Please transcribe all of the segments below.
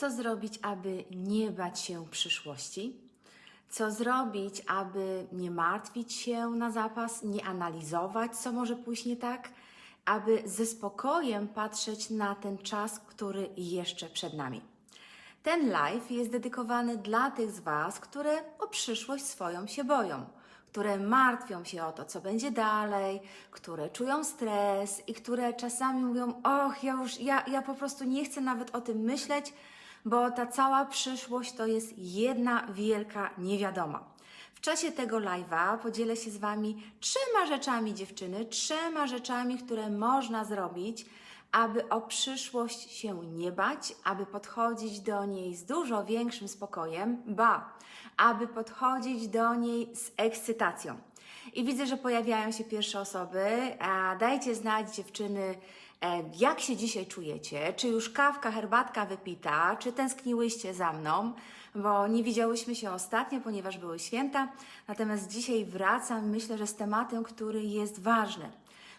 Co zrobić, aby nie bać się przyszłości? Co zrobić, aby nie martwić się na zapas, nie analizować, co może pójść nie tak, aby ze spokojem patrzeć na ten czas, który jeszcze przed nami. Ten live jest dedykowany dla tych z Was, które o przyszłość swoją się boją, które martwią się o to, co będzie dalej, które czują stres i które czasami mówią: Och, ja już, ja, ja po prostu nie chcę nawet o tym myśleć, bo ta cała przyszłość to jest jedna wielka niewiadoma. W czasie tego live'a podzielę się z Wami trzema rzeczami, dziewczyny, trzema rzeczami, które można zrobić, aby o przyszłość się nie bać, aby podchodzić do niej z dużo większym spokojem, ba, aby podchodzić do niej z ekscytacją. I widzę, że pojawiają się pierwsze osoby. A dajcie znać, dziewczyny, jak się dzisiaj czujecie? Czy już kawka, herbatka wypita? Czy tęskniłyście za mną? Bo nie widziałyśmy się ostatnio, ponieważ były święta. Natomiast dzisiaj wracam, myślę, że z tematem, który jest ważny.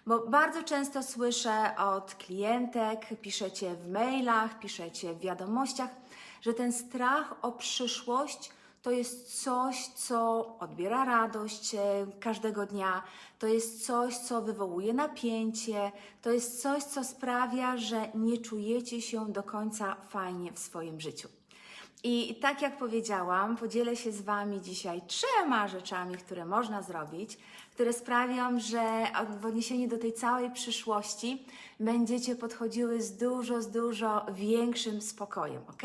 Bo bardzo często słyszę od klientek, piszecie w mailach, piszecie w wiadomościach, że ten strach o przyszłość to jest coś, co odbiera radość e, każdego dnia, to jest coś, co wywołuje napięcie, to jest coś, co sprawia, że nie czujecie się do końca fajnie w swoim życiu. I tak jak powiedziałam, podzielę się z Wami dzisiaj trzema rzeczami, które można zrobić, które sprawią, że w odniesieniu do tej całej przyszłości będziecie podchodziły z dużo, z dużo większym spokojem, ok?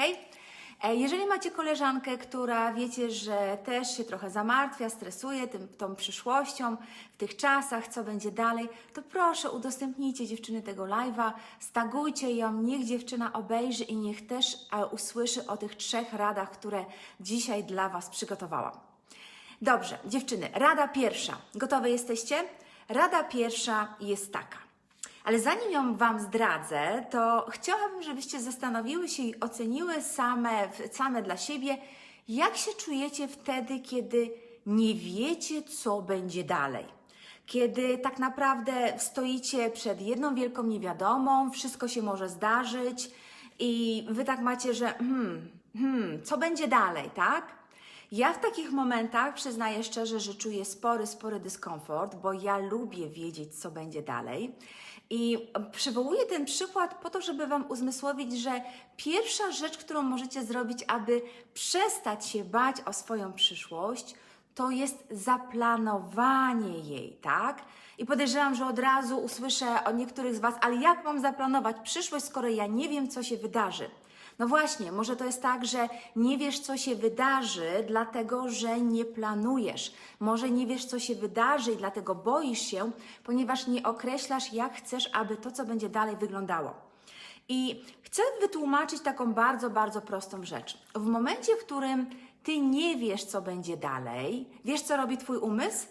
Jeżeli macie koleżankę, która wiecie, że też się trochę zamartwia, stresuje tym, tą przyszłością, w tych czasach, co będzie dalej, to proszę udostępnijcie dziewczyny tego live'a, stagujcie ją, niech dziewczyna obejrzy i niech też e, usłyszy o tych trzech radach, które dzisiaj dla Was przygotowałam. Dobrze, dziewczyny, rada pierwsza. Gotowe jesteście? Rada pierwsza jest taka. Ale zanim ją Wam zdradzę, to chciałabym, żebyście zastanowiły się i oceniły same, same dla siebie, jak się czujecie wtedy, kiedy nie wiecie, co będzie dalej. Kiedy tak naprawdę stoicie przed jedną wielką niewiadomą, wszystko się może zdarzyć i Wy tak macie, że hmm, hmm, co będzie dalej, tak? Ja w takich momentach przyznaję szczerze, że czuję spory, spory dyskomfort, bo ja lubię wiedzieć, co będzie dalej. I przywołuję ten przykład po to, żeby Wam uzmysłowić, że pierwsza rzecz, którą możecie zrobić, aby przestać się bać o swoją przyszłość, to jest zaplanowanie jej, tak? I podejrzewam, że od razu usłyszę od niektórych z Was, ale jak mam zaplanować przyszłość, skoro ja nie wiem, co się wydarzy? No właśnie, może to jest tak, że nie wiesz, co się wydarzy, dlatego że nie planujesz. Może nie wiesz, co się wydarzy i dlatego boisz się, ponieważ nie określasz, jak chcesz, aby to, co będzie dalej, wyglądało. I chcę wytłumaczyć taką bardzo, bardzo prostą rzecz. W momencie, w którym ty nie wiesz, co będzie dalej, wiesz, co robi twój umysł?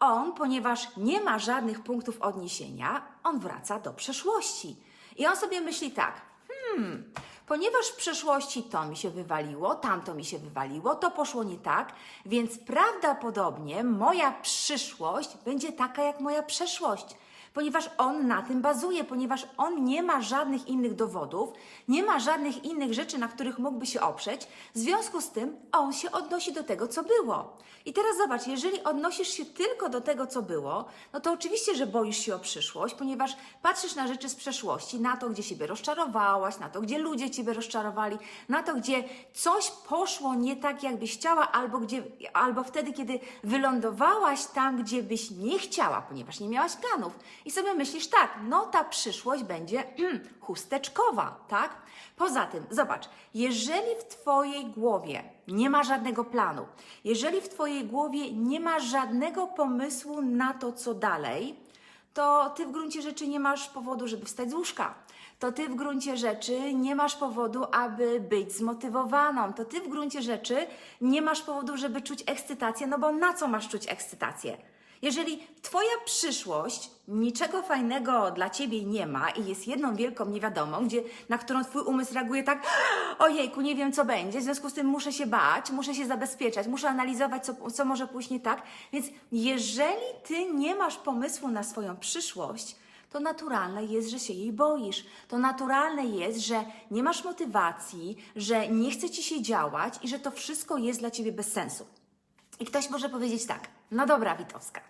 On, ponieważ nie ma żadnych punktów odniesienia, on wraca do przeszłości. I on sobie myśli tak, hmm, ponieważ w przeszłości to mi się wywaliło, tamto mi się wywaliło, to poszło nie tak, więc prawdopodobnie moja przyszłość będzie taka jak moja przeszłość. Ponieważ on na tym bazuje, ponieważ on nie ma żadnych innych dowodów, nie ma żadnych innych rzeczy, na których mógłby się oprzeć, w związku z tym on się odnosi do tego, co było. I teraz zobacz, jeżeli odnosisz się tylko do tego, co było, no to oczywiście, że boisz się o przyszłość, ponieważ patrzysz na rzeczy z przeszłości, na to, gdzie siebie rozczarowałaś, na to, gdzie ludzie ciebie rozczarowali, na to, gdzie coś poszło nie tak, jakbyś chciała, albo, gdzie, albo wtedy, kiedy wylądowałaś tam, gdzie byś nie chciała, ponieważ nie miałaś planów. I sobie myślisz, tak, no ta przyszłość będzie chusteczkowa, tak? Poza tym, zobacz, jeżeli w Twojej głowie nie ma żadnego planu, jeżeli w Twojej głowie nie ma żadnego pomysłu na to, co dalej, to Ty w gruncie rzeczy nie masz powodu, żeby wstać z łóżka. To Ty w gruncie rzeczy nie masz powodu, aby być zmotywowaną. To Ty w gruncie rzeczy nie masz powodu, żeby czuć ekscytację, no bo na co masz czuć ekscytację? Jeżeli Twoja przyszłość niczego fajnego dla Ciebie nie ma i jest jedną wielką niewiadomą, gdzie, na którą Twój umysł reaguje tak, ojejku, nie wiem co będzie, w związku z tym muszę się bać, muszę się zabezpieczać, muszę analizować, co, co może pójść nie tak. Więc jeżeli Ty nie masz pomysłu na swoją przyszłość, to naturalne jest, że się jej boisz. To naturalne jest, że nie masz motywacji, że nie chce ci się działać i że to wszystko jest dla ciebie bez sensu. I ktoś może powiedzieć tak, no dobra, Witowska,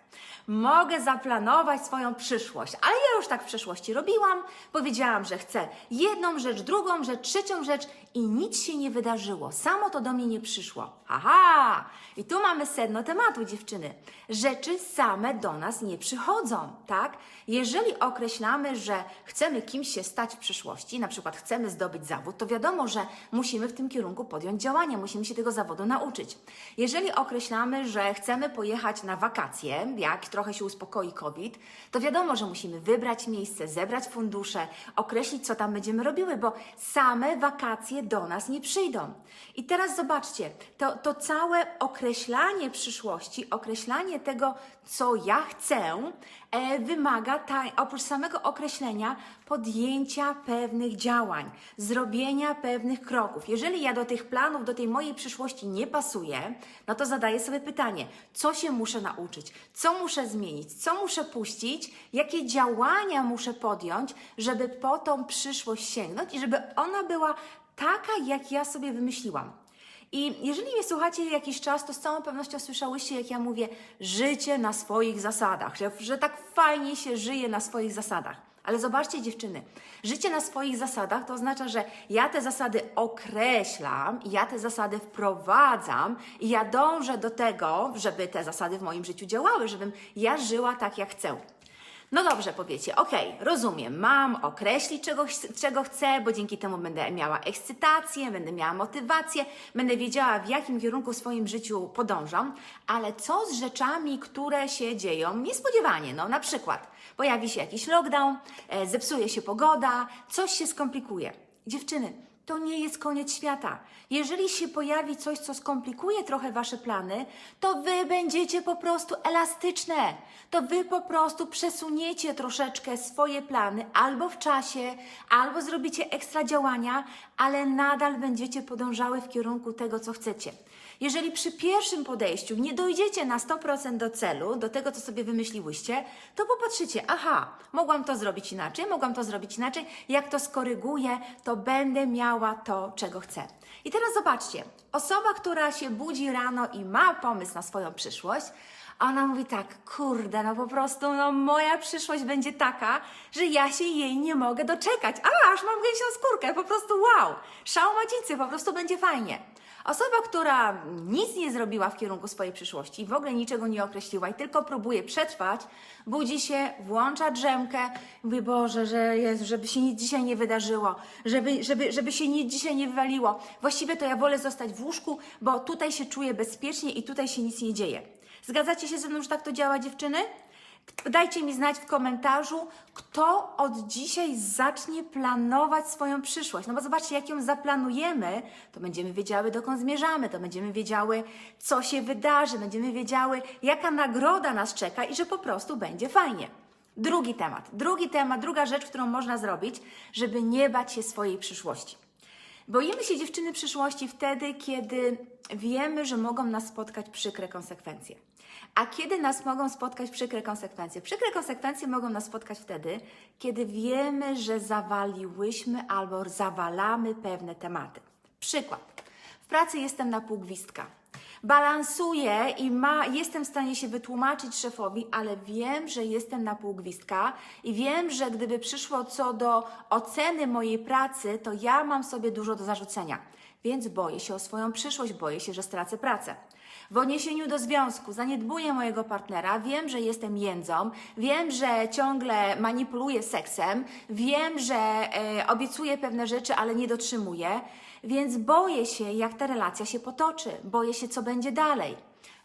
mogę zaplanować swoją przyszłość, ale ja już tak w przeszłości robiłam, powiedziałam, że chcę jedną rzecz, drugą rzecz, trzecią rzecz i nic się nie wydarzyło, samo to do mnie nie przyszło. Aha! I tu mamy sedno tematu, dziewczyny. Rzeczy same do nas nie przychodzą, tak? Jeżeli określamy, że chcemy kimś się stać w przyszłości, na przykład chcemy zdobyć zawód, to wiadomo, że musimy w tym kierunku podjąć działania, musimy się tego zawodu nauczyć. Jeżeli określamy, że chcemy pojechać na wakacje, jak trochę się uspokoi COVID, to wiadomo, że musimy wybrać miejsce, zebrać fundusze, określić, co tam będziemy robiły, bo same wakacje do nas nie przyjdą. I teraz zobaczcie, to, to całe określanie przyszłości, określanie tego, co ja chcę, wymaga ta, oprócz samego określenia podjęcia pewnych działań, zrobienia pewnych kroków. Jeżeli ja do tych planów, do tej mojej przyszłości nie pasuję, no to zadaję sobie pytanie, co się muszę nauczyć, co muszę zmienić, co muszę puścić, jakie działania muszę podjąć, żeby po tą przyszłość sięgnąć i żeby ona była taka, jak ja sobie wymyśliłam. I jeżeli mnie słuchacie jakiś czas, to z całą pewnością słyszałyście, jak ja mówię, życie na swoich zasadach, że, że tak fajnie się żyje na swoich zasadach. Ale zobaczcie, dziewczyny, życie na swoich zasadach to oznacza, że ja te zasady określam, ja te zasady wprowadzam i ja dążę do tego, żeby te zasady w moim życiu działały, żebym ja żyła tak, jak chcę. No dobrze, powiecie, okej, rozumiem, mam określić, czego, czego chcę, bo dzięki temu będę miała ekscytację, będę miała motywację, będę wiedziała, w jakim kierunku w swoim życiu podążam, ale co z rzeczami, które się dzieją niespodziewanie? No, na przykład pojawi się jakiś lockdown, e, zepsuje się pogoda, coś się skomplikuje. Dziewczyny, to nie jest koniec świata. Jeżeli się pojawi coś, co skomplikuje trochę Wasze plany, to Wy będziecie po prostu elastyczne. To Wy po prostu przesuniecie troszeczkę swoje plany albo w czasie, albo zrobicie ekstra działania, ale nadal będziecie podążały w kierunku tego, co chcecie. Jeżeli przy pierwszym podejściu nie dojdziecie na 100% do celu, do tego, co sobie wymyśliłyście, to popatrzycie, aha, mogłam to zrobić inaczej, mogłam to zrobić inaczej, jak to skoryguję, to będę miała to, czego chcę. I teraz zobaczcie, osoba, która się budzi rano i ma pomysł na swoją przyszłość, ona mówi tak, kurde, no po prostu, no moja przyszłość będzie taka, że ja się jej nie mogę doczekać. A, aż mam gęsią skórkę, po prostu wow, szał macicy, po prostu będzie fajnie. Osoba, która nic nie zrobiła w kierunku swojej przyszłości w ogóle niczego nie określiła i tylko próbuje przetrwać, budzi się, włącza drzemkę, mówi, Boże, że jest, żeby się nic dzisiaj nie wydarzyło, żeby, żeby, żeby się nic dzisiaj nie wywaliło. Właściwie to ja wolę zostać w łóżku, bo tutaj się czuję bezpiecznie i tutaj się nic nie dzieje. Zgadzacie się ze mną, że tak to działa, dziewczyny? Dajcie mi znać w komentarzu, kto od dzisiaj zacznie planować swoją przyszłość. No bo zobaczcie, jak ją zaplanujemy, to będziemy wiedziały, dokąd zmierzamy, to będziemy wiedziały, co się wydarzy, będziemy wiedziały, jaka nagroda nas czeka i że po prostu będzie fajnie. Drugi temat, drugi temat, druga rzecz, którą można zrobić, żeby nie bać się swojej przyszłości. Boimy się dziewczyny przyszłości wtedy, kiedy wiemy, że mogą nas spotkać przykre konsekwencje. A kiedy nas mogą spotkać przykre konsekwencje? Przykre konsekwencje mogą nas spotkać wtedy, kiedy wiemy, że zawaliłyśmy albo zawalamy pewne tematy. Przykład. W pracy jestem na pół gwizdka. Balansuję i ma, jestem w stanie się wytłumaczyć szefowi, ale wiem, że jestem na pół gwizdka i wiem, że gdyby przyszło co do oceny mojej pracy, to ja mam sobie dużo do zarzucenia. Więc boję się o swoją przyszłość, boję się, że stracę pracę. W odniesieniu do związku zaniedbuję mojego partnera, wiem, że jestem jędzą, wiem, że ciągle manipuluję seksem, wiem, że e, obiecuję pewne rzeczy, ale nie dotrzymuję, więc boję się, jak ta relacja się potoczy, boję się, co będzie dalej.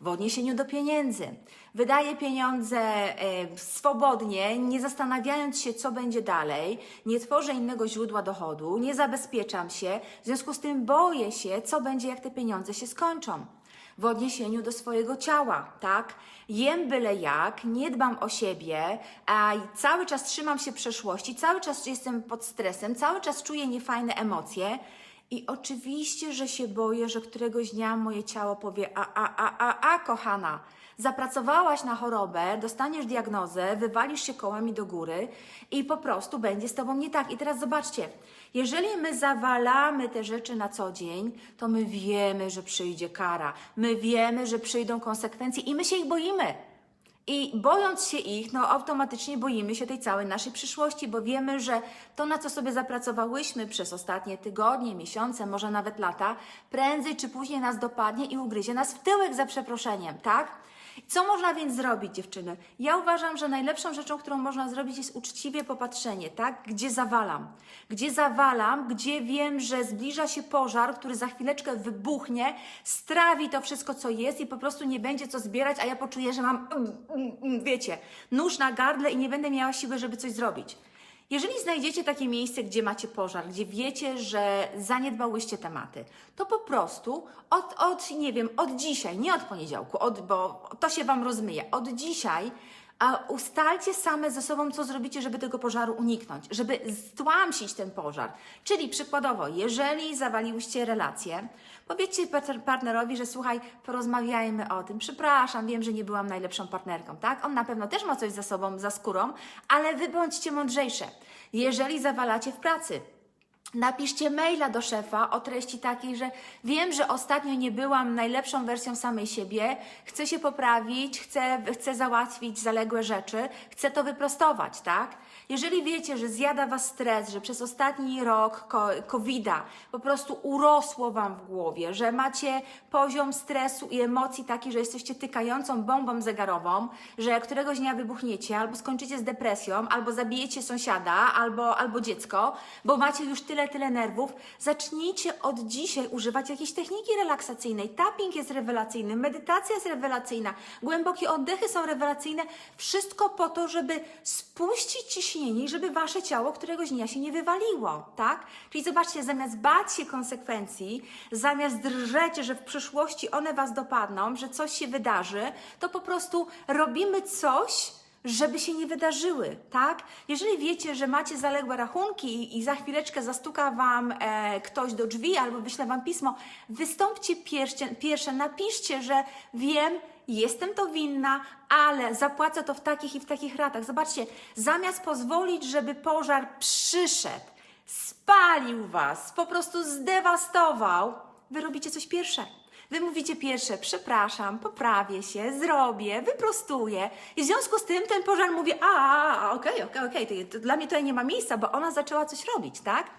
W odniesieniu do pieniędzy. Wydaję pieniądze e, swobodnie, nie zastanawiając się, co będzie dalej, nie tworzę innego źródła dochodu, nie zabezpieczam się, w związku z tym boję się, co będzie, jak te pieniądze się skończą w odniesieniu do swojego ciała, tak? Jem byle jak, nie dbam o siebie, a cały czas trzymam się przeszłości, cały czas jestem pod stresem, cały czas czuję niefajne emocje I oczywiście, że się boję, że któregoś dnia moje ciało powie: A, a, a, a, a, kochana, zapracowałaś na chorobę, dostaniesz diagnozę, wywalisz się kołami do góry i po prostu będzie z tobą nie tak. I teraz zobaczcie, jeżeli my zawalamy te rzeczy na co dzień, to my wiemy, że przyjdzie kara, my wiemy, że przyjdą konsekwencje i my się ich boimy. I bojąc się ich, no automatycznie boimy się tej całej naszej przyszłości, bo wiemy, że to, na co sobie zapracowałyśmy przez ostatnie tygodnie, miesiące, może nawet lata, prędzej czy później nas dopadnie i ugryzie nas w tyłek za przeproszeniem, tak? Co można więc zrobić, dziewczyny? Ja uważam, że najlepszą rzeczą, którą można zrobić, jest uczciwie popatrzenie, tak? Gdzie zawalam? Gdzie zawalam, gdzie wiem, że zbliża się pożar, który za chwileczkę wybuchnie, strawi to wszystko, co jest i po prostu nie będzie co zbierać, a ja poczuję, że mam, mm, mm, mm, wiecie, nóż na gardle i nie będę miała siły, żeby coś zrobić. Jeżeli znajdziecie takie miejsce, gdzie macie pożar, gdzie wiecie, że zaniedbałyście tematy, to po prostu od, od nie wiem, od dzisiaj, nie od poniedziałku, od, bo to się Wam rozmyje, od dzisiaj a ustalcie same ze sobą, co zrobicie, żeby tego pożaru uniknąć, żeby stłamsić ten pożar. Czyli przykładowo, jeżeli zawaliłyście relację, powiedzcie par- partnerowi, że słuchaj, porozmawiajmy o tym. Przepraszam, wiem, że nie byłam najlepszą partnerką, tak? On na pewno też ma coś za sobą, za skórą, ale wy bądźcie mądrzejsze. Jeżeli zawalacie w pracy, Napiszcie maila do szefa o treści takiej, że wiem, że ostatnio nie byłam najlepszą wersją samej siebie, chcę się poprawić, chcę, chcę załatwić zaległe rzeczy, chcę to wyprostować, tak? Jeżeli wiecie, że zjada Was stres, że przez ostatni rok COVID-a po prostu urosło Wam w głowie, że macie poziom stresu i emocji taki, że jesteście tykającą bombą zegarową, że któregoś dnia wybuchniecie, albo skończycie z depresją, albo zabijecie sąsiada, albo, albo dziecko, bo macie już tyle, tyle nerwów, zacznijcie od dzisiaj używać jakiejś techniki relaksacyjnej. Tapping jest rewelacyjny, medytacja jest rewelacyjna, głębokie oddechy są rewelacyjne. Wszystko po to, żeby spuścić ciśnienie i żeby wasze ciało któregoś dnia się nie wywaliło, tak? Czyli zobaczcie, zamiast bać się konsekwencji, zamiast drżeć, że w przyszłości one was dopadną, że coś się wydarzy, to po prostu robimy coś, żeby się nie wydarzyły, tak? Jeżeli wiecie, że macie zaległe rachunki i, za chwileczkę zastuka Wam e, ktoś do drzwi albo wyśle Wam pismo, wystąpcie pierwsze, pierwsze, napiszcie, że wiem, jestem to winna, ale zapłacę to w takich i w takich ratach. Zobaczcie, zamiast pozwolić, żeby pożar przyszedł, spalił Was, po prostu zdewastował, Wy robicie coś pierwsze. Wy mówicie pierwsze, przepraszam, poprawię się, zrobię, wyprostuję. I w związku z tym ten pożar mówi, a, okej, okej, okej, dla mnie tutaj nie ma miejsca, bo ona zaczęła coś robić, tak?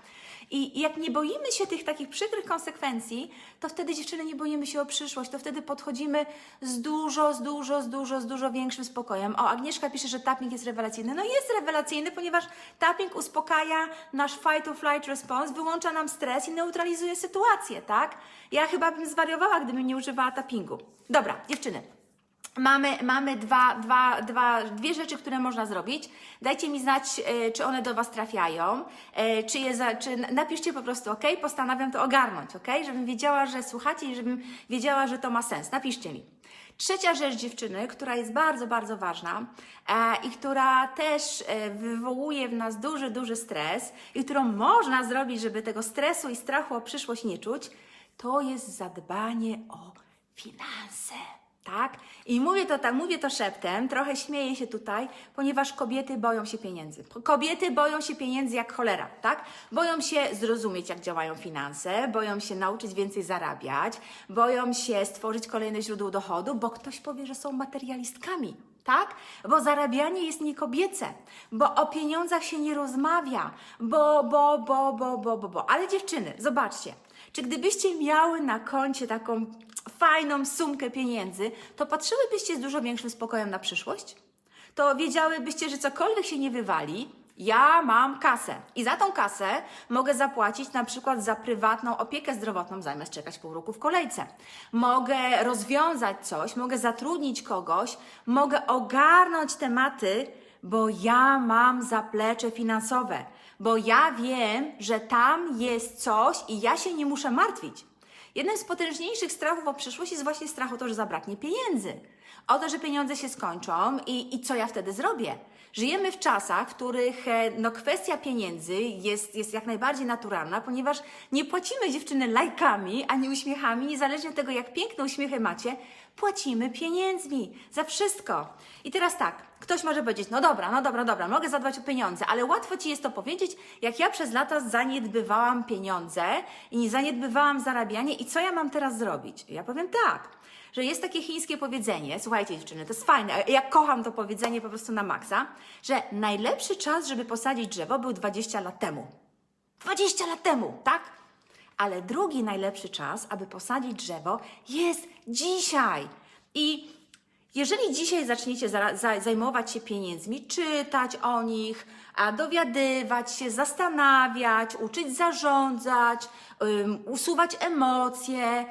I jak nie boimy się tych takich przykrych konsekwencji, to wtedy dziewczyny nie boimy się o przyszłość, to wtedy podchodzimy z dużo, z dużo, z dużo, z dużo większym spokojem. O, Agnieszka pisze, że tapping jest rewelacyjny. No jest rewelacyjny, ponieważ tapping uspokaja nasz fight or flight response, wyłącza nam stres i neutralizuje sytuację, tak? Ja chyba bym zwariowała, gdybym nie używała tappingu. Dobra, dziewczyny. Mamy, mamy dwa, dwa, dwa, dwie rzeczy, które można zrobić. Dajcie mi znać, e, czy one do Was trafiają, e, czy, je za, czy napiszcie po prostu OK, postanawiam to ogarnąć, OK, żebym wiedziała, że słuchacie i żebym wiedziała, że to ma sens. Napiszcie mi. Trzecia rzecz, dziewczyny, która jest bardzo, bardzo ważna e, i która też e, wywołuje w nas duży, duży stres i którą można zrobić, żeby tego stresu i strachu o przyszłość nie czuć, to jest zadbanie o finanse. Tak? I mówię to tak, mówię to szeptem, trochę śmieję się tutaj, ponieważ kobiety boją się pieniędzy. Kobiety boją się pieniędzy jak cholera, tak? Boją się zrozumieć, jak działają finanse, boją się nauczyć więcej zarabiać, boją się stworzyć kolejne źródło dochodu, bo ktoś powie, że są materialistkami. Tak? Bo zarabianie jest niekobiece, bo o pieniądzach się nie rozmawia, bo, bo, bo, bo, bo, bo, bo. Ale dziewczyny, zobaczcie, czy gdybyście miały na koncie taką fajną sumkę pieniędzy, to patrzyłybyście z dużo większym spokojem na przyszłość? To wiedziałybyście, że cokolwiek się nie wywali, ja mam kasę i za tą kasę mogę zapłacić na przykład za prywatną opiekę zdrowotną zamiast czekać pół roku w kolejce. Mogę rozwiązać coś, mogę zatrudnić kogoś, mogę ogarnąć tematy, bo ja mam zaplecze finansowe, bo ja wiem, że tam jest coś i ja się nie muszę martwić. Jednym z potężniejszych strachów o przyszłość jest właśnie strach o to, że zabraknie pieniędzy. O to, że pieniądze się skończą i, i co ja wtedy zrobię. Żyjemy w czasach, w których e, no, kwestia pieniędzy jest, jest jak najbardziej naturalna, ponieważ nie płacimy dziewczyny lajkami ani uśmiechami, niezależnie od tego, jak piękne uśmiechy macie, płacimy pieniędzmi za wszystko. I teraz tak, ktoś może powiedzieć, no dobra, no dobra, dobra, mogę zadbać o pieniądze, ale łatwo Ci jest to powiedzieć, jak ja przez lata zaniedbywałam pieniądze i nie zaniedbywałam zarabianie i co ja mam teraz zrobić? Ja powiem tak, że jest takie chińskie powiedzenie, słuchajcie dziewczyny, to jest fajne, ja kocham to powiedzenie po prostu na maksa, że najlepszy czas, żeby posadzić drzewo był 20 lat temu. 20 lat temu, tak? Ale drugi najlepszy czas, aby posadzić drzewo, jest dzisiaj. I jeżeli dzisiaj zaczniecie za, za, zajmować się pieniędzmi, czytać o nich, dowiadywać się, zastanawiać, uczyć zarządzać, ym, usuwać emocje,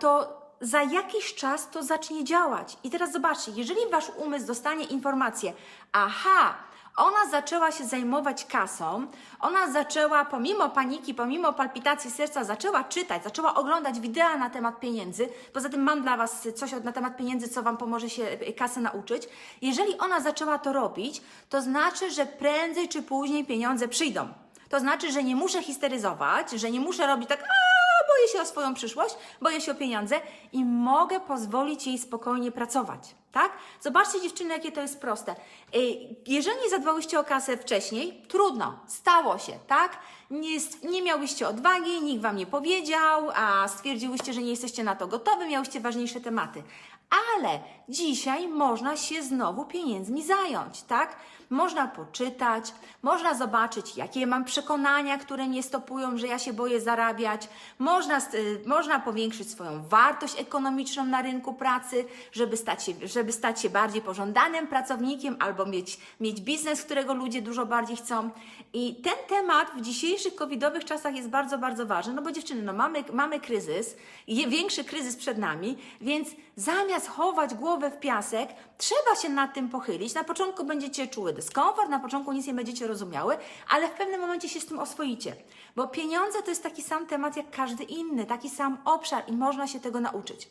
to za jakiś czas to zacznie działać. I teraz zobaczcie, jeżeli wasz umysł dostanie informację, aha, ona zaczęła się zajmować kasą, ona zaczęła, pomimo paniki, pomimo palpitacji serca, zaczęła czytać, zaczęła oglądać wideo na temat pieniędzy. Poza tym mam dla Was coś na temat pieniędzy, co Wam pomoże się y, kasy nauczyć. Jeżeli ona zaczęła to robić, to znaczy, że prędzej czy później pieniądze przyjdą. To znaczy, że nie muszę histeryzować, że nie muszę robić tak, a boję się o swoją przyszłość, boję się o pieniądze i mogę pozwolić jej spokojnie pracować. Tak? Zobaczcie dziewczyny, jakie to jest proste. Y, Jeżeli zadbałyście o kasę wcześniej, trudno, stało się, tak? Nie, nie miałyście odwagi, nikt Wam nie powiedział, a stwierdziłyście, że nie jesteście na to gotowi, miałyście ważniejsze tematy. Ale dzisiaj można się znowu pieniędzmi zająć, tak? Można poczytać, można zobaczyć, jakie mam przekonania, które mnie stopują, że ja się boję zarabiać. Można, y, można powiększyć swoją wartość ekonomiczną na rynku pracy, żeby stać się, żeby stać się bardziej pożądanym pracownikiem albo mieć, mieć biznes, którego ludzie dużo bardziej chcą. I ten temat w dzisiejszych covidowych czasach jest bardzo, bardzo ważny, no bo dziewczyny, no mamy, mamy kryzys, większy kryzys przed nami, więc zamiast chować głowę w piasek, trzeba się nad tym pochylić. Na początku będziecie czuły dyskomfort, na początku nic nie będziecie rozumiały, ale w pewnym momencie się z tym oswoicie. Bo pieniądze to jest taki sam temat jak każdy inny, taki sam obszar i można się tego nauczyć.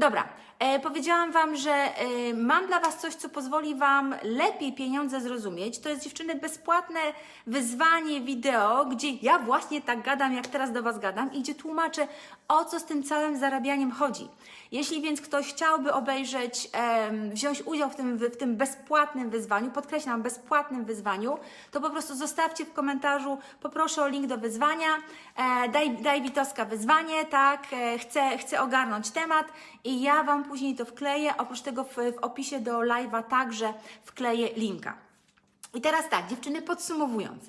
Dobra, e, powiedziałam Wam, że e, mam dla Was coś, co pozwoli Wam lepiej pieniądze zrozumieć. To jest dziewczyny bezpłatne wyzwanie wideo, gdzie ja właśnie tak gadam, jak teraz do Was gadam i gdzie tłumaczę, o co z tym całym zarabianiem chodzi. Jeśli więc ktoś chciałby obejrzeć, em, wziąć udział w tym, w tym bezpłatnym wyzwaniu, podkreślam, bezpłatnym wyzwaniu, to po prostu zostawcie w komentarzu, poproszę o link do wyzwania, e, daj, daj Witoska wyzwanie, tak, e, chcę, chcę ogarnąć temat ja Wam później to wkleję, oprócz tego w, w opisie do live'a także wkleję linka. I teraz tak, dziewczyny, podsumowując,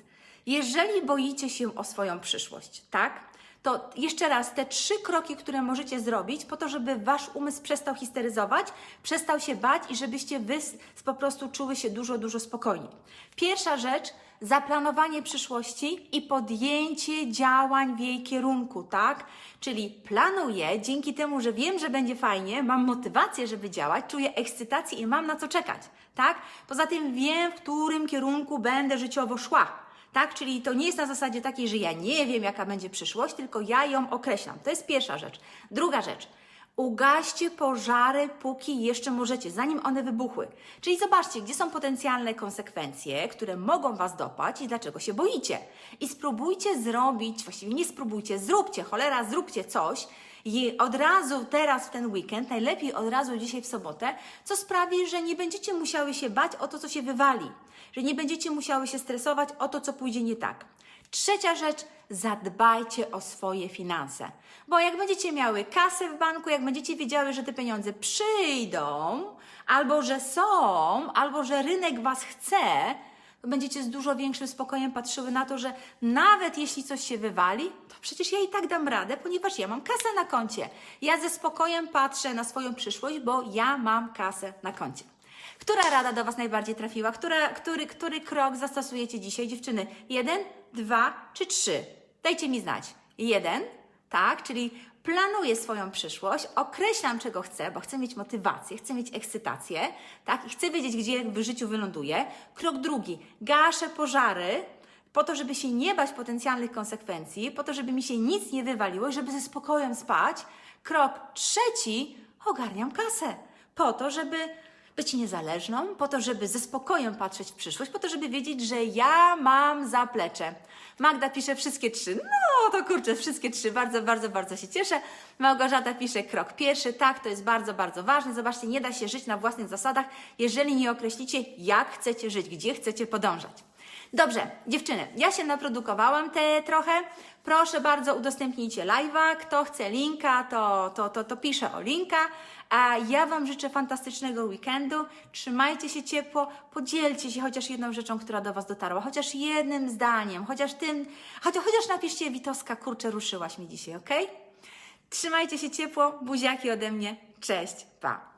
jeżeli boicie się o swoją przyszłość, tak? To jeszcze raz te trzy kroki, które możecie zrobić po to, żeby wasz umysł przestał histeryzować, przestał się bać i żebyście wy po prostu czuły się dużo, dużo spokojniej. Pierwsza rzecz, zaplanowanie przyszłości i podjęcie działań w jej kierunku, tak? Czyli planuję, dzięki temu, że wiem, że będzie fajnie, mam motywację, żeby działać, czuję ekscytację i mam na co czekać, tak? Poza tym wiem, w którym kierunku będę życiowo szła. Tak, czyli to nie jest na zasadzie takiej, że ja nie wiem, jaka będzie przyszłość, tylko ja ją określam. To jest pierwsza rzecz. Druga rzecz. Ugaście pożary, póki jeszcze możecie, zanim one wybuchły. Czyli zobaczcie, gdzie są potencjalne konsekwencje, które mogą Was dopaść i dlaczego się boicie. I spróbujcie zrobić, właściwie nie spróbujcie, zróbcie, cholera, zróbcie coś i od razu teraz w ten weekend, najlepiej od razu dzisiaj w sobotę, co sprawi, że nie będziecie musiały się bać o to, co się wywali, że nie będziecie musiały się stresować o to, co pójdzie nie tak. Trzecia rzecz, zadbajcie o swoje finanse. Bo jak będziecie miały kasę w banku, jak będziecie wiedziały, że te pieniądze przyjdą, albo że są, albo że rynek Was chce, to będziecie z dużo większym spokojem patrzyły na to, że nawet jeśli coś się wywali, to przecież ja i tak dam radę, ponieważ ja mam kasę na koncie. Ja ze spokojem patrzę na swoją przyszłość, bo ja mam kasę na koncie. Która rada do Was najbardziej trafiła? Która, który, który krok zastosujecie dzisiaj, dziewczyny? Jeden, dwa czy trzy? Dajcie mi znać. Jeden, tak, czyli planuję swoją przyszłość, określam czego chcę, bo chcę mieć motywację, chcę mieć ekscytację, tak, i chcę wiedzieć, gdzie w życiu wyląduję. Krok drugi, gaszę pożary, po to, żeby się nie bać potencjalnych konsekwencji, po to, żeby mi się nic nie wywaliło i żeby ze spokojem spać. Krok trzeci, ogarniam kasę. Po to, żeby być niezależną, po to, żeby ze spokojem patrzeć w przyszłość, po to, żeby wiedzieć, że ja mam zaplecze. Magda pisze wszystkie trzy. No to kurczę, wszystkie trzy. Bardzo, bardzo, bardzo się cieszę. Małgorzata pisze krok pierwszy. Tak, to jest bardzo, bardzo ważne. Zobaczcie, nie da się żyć na własnych zasadach, jeżeli nie określicie, jak chcecie żyć, gdzie chcecie podążać. Dobrze, dziewczyny, ja się naprodukowałam te trochę. Proszę bardzo, udostępnijcie live'a. Kto chce linka, to, to, to, to pisze o linka. A ja Wam życzę fantastycznego weekendu. Trzymajcie się ciepło, podzielcie się chociaż jedną rzeczą, która do Was dotarła, chociaż jednym zdaniem, chociaż tym, chociaż, chociaż napiszcie Witoska, kurczę, ruszyłaś mi dzisiaj, ok? Trzymajcie się ciepło, buziaki ode mnie. Cześć, pa!